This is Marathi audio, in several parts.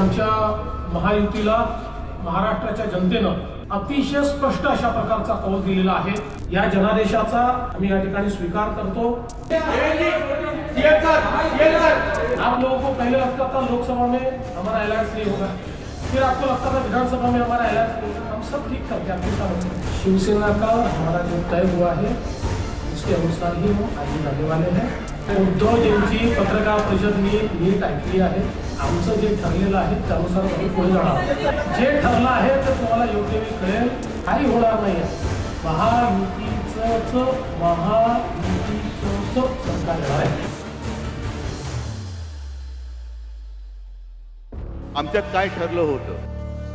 आमच्या महायुतीला महाराष्ट्राच्या जनतेनं अतिशय स्पष्ट अशा प्रकारचा कौल दिलेला आहे. या जनादेशाचा आम्ही या ठिकाणी स्वीकार करतो. आप लोगों को पहले लगता था लोकसभा में हमारा अलायंस नहीं होगा. फिर आपको लगता था विधानसभा में हमारा अलायंस नहीं होगा. हम सब ठीक मत करिए। शिवसेना का हमारा जो तय हुआ है उसके अनुसार ही हम आगे जाने वाले हैं। उद्धवजींची पत्रकार परिषद मी नीट ऐकली आहे. आमचं जे ठरलेलं आहे त्यानुसार आम्ही पुढे जाणार जे ठरलं आहे ते तुम्हाला योग्य वेळी कळेल. काही होणार नाही आहे महायुतीचं महायुतीचं सरकार येणार आहे. आमच्यात काय ठरलं होतं?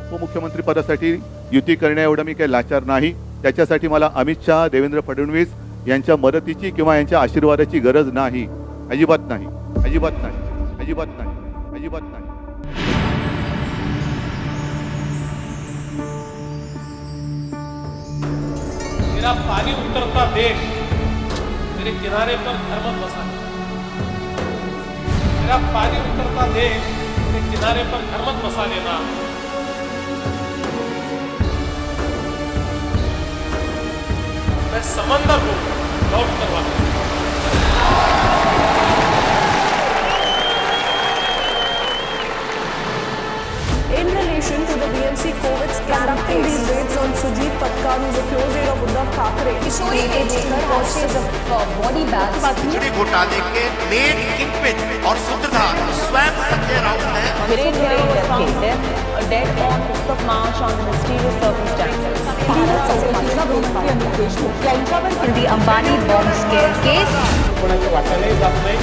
उपमुख्यमंत्री पदासाठी युती करण्या एवढं मी काही लाचार नाही. त्याच्यासाठी मला अमित शहा देवेंद्र फडणवीस यांच्या मदतीची किंवा यांच्या आशीर्वादाची गरज नाही. अजिबात नाही. अजिबात नाही. अजिबात नाही. अजिबात नाही. मेरा पानी उतरता देश मेरे किनारे पर धर्म बसा. मेरा पानी उतरता देश मेरे किनारे पर धर्म बसा लेना. मैं समंदर हूँ लौट कर वापस In relation to the BMC COVID conducting these raids on Sujit Patkar, who is a close aide of Uddhav Thackeray, Kishori agent purchase of uh, body bags. खिचड़ी घोटाले के मेन किंगपिन और सूत्रधार स्वयं संजय राउत है case है dead on 5th of March under mysterious circumstances. The Ambani bomb scare case. कोणाच्या वाट्यालाही जात नाही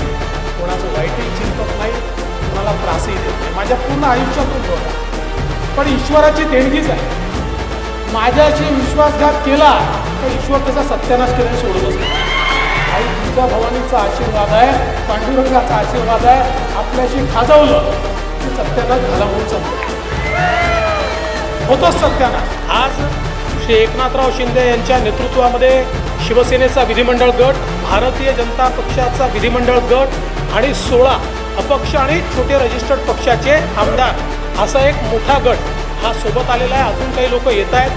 कोणाचं वाईटही चिंतत नाही कोणाला त्रासही देत नाही. माझ्या पूर्ण आयुष्यातून तो होता पण ईश्वराची देणगीच आहे. माझ्याशी विश्वासघात केला तर ईश्वर त्याचा सत्यानाश केल्याने सोडतच नाही आई तुझ्या भवानीचा आशीर्वाद आहे पांडुरंगाचा आशीर्वाद आहे. आपल्याशी खाजवलं की सत्यानाश झाला म्हणून चालतो होतोच सत्यानाश. आज श्री एकनाथराव शिंदे यांच्या नेतृत्वामध्ये शिवसेनेचा विधिमंडळ गट भारतीय जनता पक्षाचा विधिमंडळ गट आणि सोळा अपक्ष आणि छोटे रजिस्टर्ड पक्षाचे आमदार असा एक मोठा गट हा सोबत आलेला आहे. अजून काही लोक येत आहेत.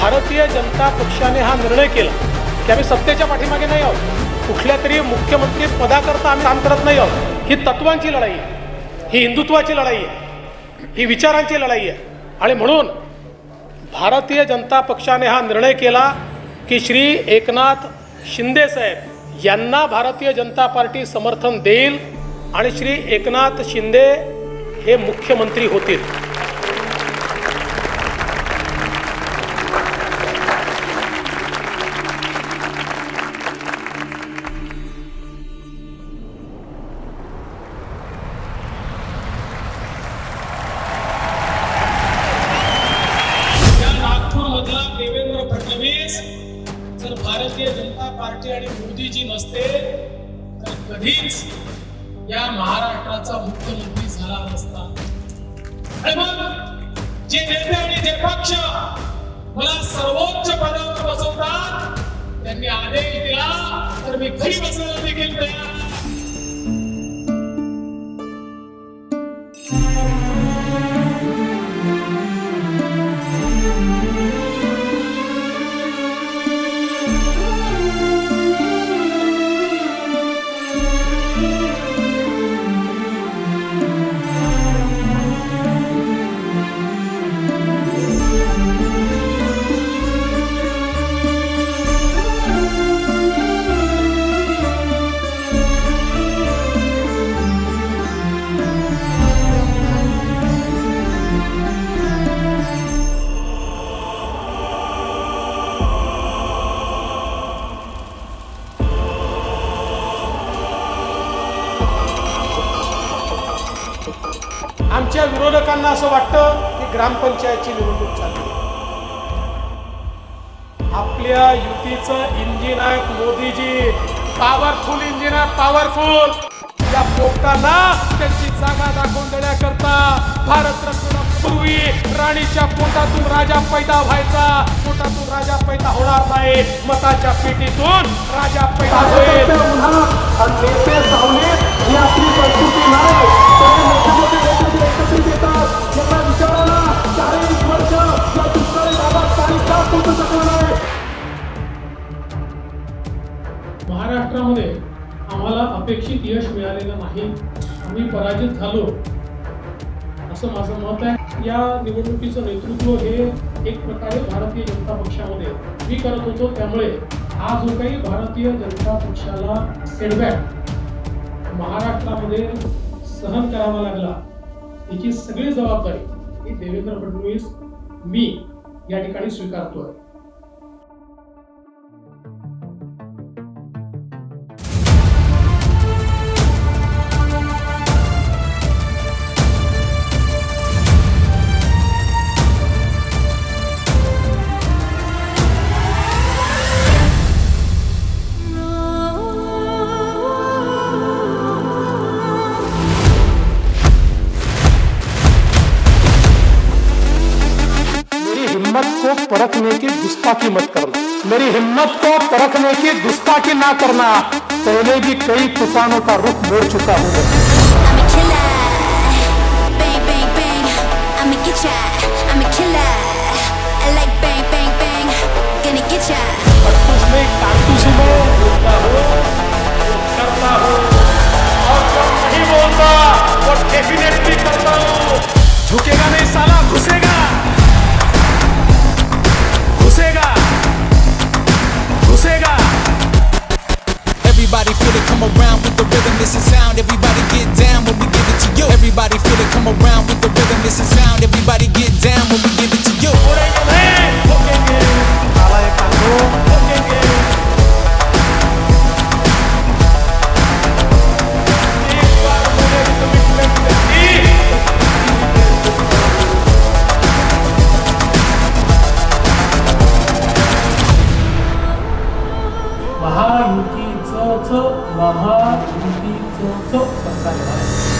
भारतीय जनता पक्षाने हा निर्णय केला. की आम्ही सत्तेच्या पाठीमागे नाही आहोत. कुठल्या तरी मुख्यमंत्री पदाकरता आम्ही काम करत नाही आहोत. ही तत्वांची लढाई आहे. ही हिंदुत्वाची लढाई आहे. ही विचारांची लढाई आहे. आणि म्हणून भारतीय जनता पक्षाने हा निर्णय केला की श्री एकनाथ शिंदे साहेब यांना भारतीय जनता पार्टी समर्थन देईल आणि श्री एकनाथ शिंदे हे मुख्यमंत्री होतील. कधीच या महाराष्ट्राचा मुख्यमंत्री झाला नसता. आणि मग जे नेते आणि जे पक्ष मला सर्वोच्च पदावर बसवतात त्यांनी आदेश दिला तर मी घरी बसायला देखील तयार आमच्या विरोधकांना असं वाटतं की ग्रामपंचायतची निवडणूक चालली. आपल्या युतीचं इंजिन आहेत मोदीजी. पॉवरफुल इंजिन आहेत पॉवरफुल या पोटाला त्यांची जागा दाखवून देण्याकरता भारतरत्न पूर्वी राणीच्या पोटातून राजा पैदा व्हायचा. पोटातून राजा पैदा होणार नाही. मताच्या पेटीतून राजा पैदा होईल. काळामध्ये आम्हाला अपेक्षित यश मिळालेलं नाही. आम्ही पराजित झालो. असं माझं मत आहे. या निवडणुकीचं नेतृत्व हे एक प्रकारे भारतीय जनता पक्षामध्ये मी करत होतो त्यामुळे हा जो काही भारतीय जनता पक्षाला सेटबॅक महाराष्ट्रामध्ये सहन करावा लागला याची सगळी जबाबदारी ही देवेंद्र फडणवीस मी या ठिकाणी स्वीकारतो आहे को परखने की गुस्ताखी मत करना। मेरी हिम्मत को परखने की गुस्ताखी ना करना। पहले भी कई तूफानों का रुख मोड़ चुका हूँ कारतूस में बोलता हो करता हो। और नहीं बोलता वो डेफिनेटली करता हो। झुकेगा नहीं come around with the rhythm, this is sound. Everybody get down when we give it to you. Everybody feel it, come around with the rhythm, this is sound. Everybody get down when we give it to you. बोलेंगे नहीं ठोकेंगे काला एक कांदो महायुतीचं सरकार येणार आहे